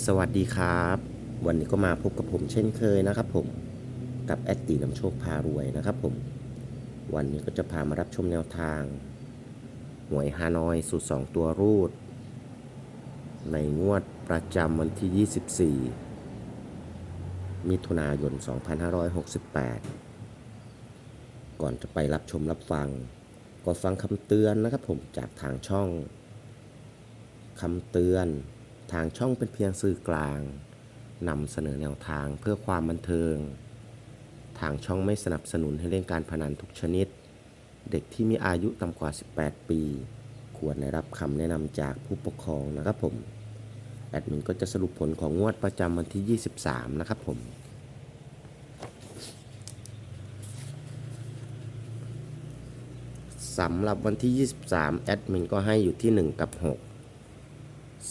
สวัสดีครับ วันนี้ก็มาพบกับผมเช่นเคยนะครับผมกับแอดตีนำโชคพารวยนะครับผม วันนี้ก็จะพามารับชมแนวทาง หวยฮานอยสูตร2ตัวรูด ในงวดประจำวันที่ 24 มิถุนายน 2568 ก่อนจะไปรับชมรับฟัง ก็ฟังคำเตือนนะครับผมจากทางช่องคำเตือน ทางช่องเป็นเพียงสื่อกลางนำเสนอแนวทางเพื่อความบันเทิง ทางช่องไม่สนับสนุนให้เล่นการพนันทุกชนิด เด็กที่มีอายุต่ำกว่า 18 ปี ควรได้รับคำแนะนำจากผู้ปกครองนะครับผม แอดมินก็จะสรุปผลของงวดประจำวันที่ 23 นะครับผมสำหรับวันที่ 23 แอดมินก็ให้อยู่ที่ 1 กับ 6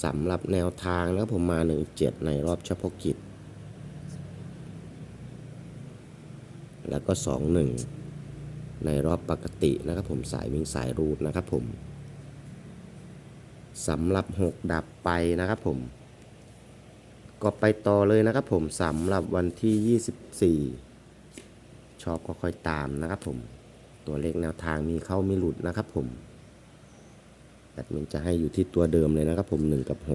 สำหรับแนวทางแล้วผมมา 17 ในรอบเฉพาะกิจ แล้วก็ 21 ในรอบปกตินะครับผมสายวิ่งสายรูดนะครับผมสำหรับ 6 ดับไปนะครับผม ก็ไปต่อเลยนะครับผมสำหรับวันที่ 24 ชอบก็ค่อยตามนะครับผม ตัวเลขแนวทางมีเข้ามีหลุดนะครับผม ดมินจะให้อยู่ที่ตัวเดิมเลยนะครับผม 1 กับ6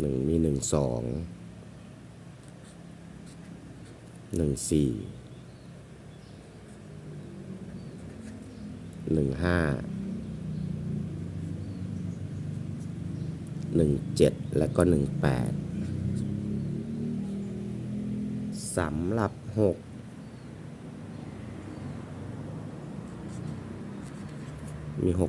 หนึ่งมีหนึ่งสอง 17 และก็ 18สำหรับ 6 มี 63 64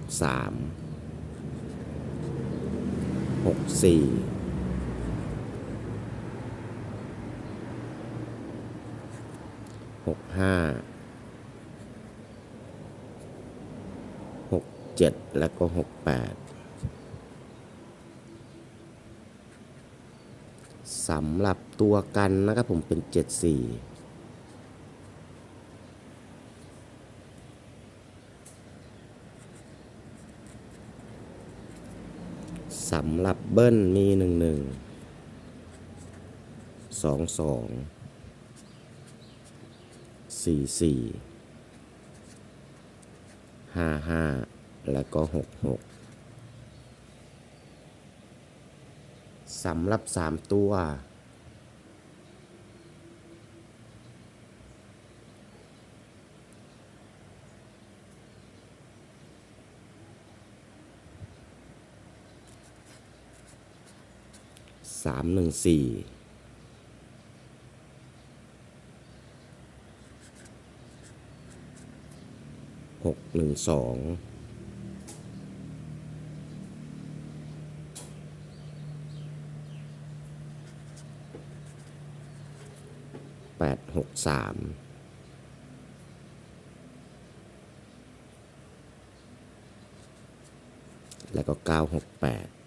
65 67 และก็ 68 สำหรับตัวกันนะครับผมเป็น 74สำหรับเบิ้ลมี 11 22 44 55 และก็ 66 สำหรับสามตัว สามหนึ่งสี่หกหนึ่งสอง 863แล้วก็ 968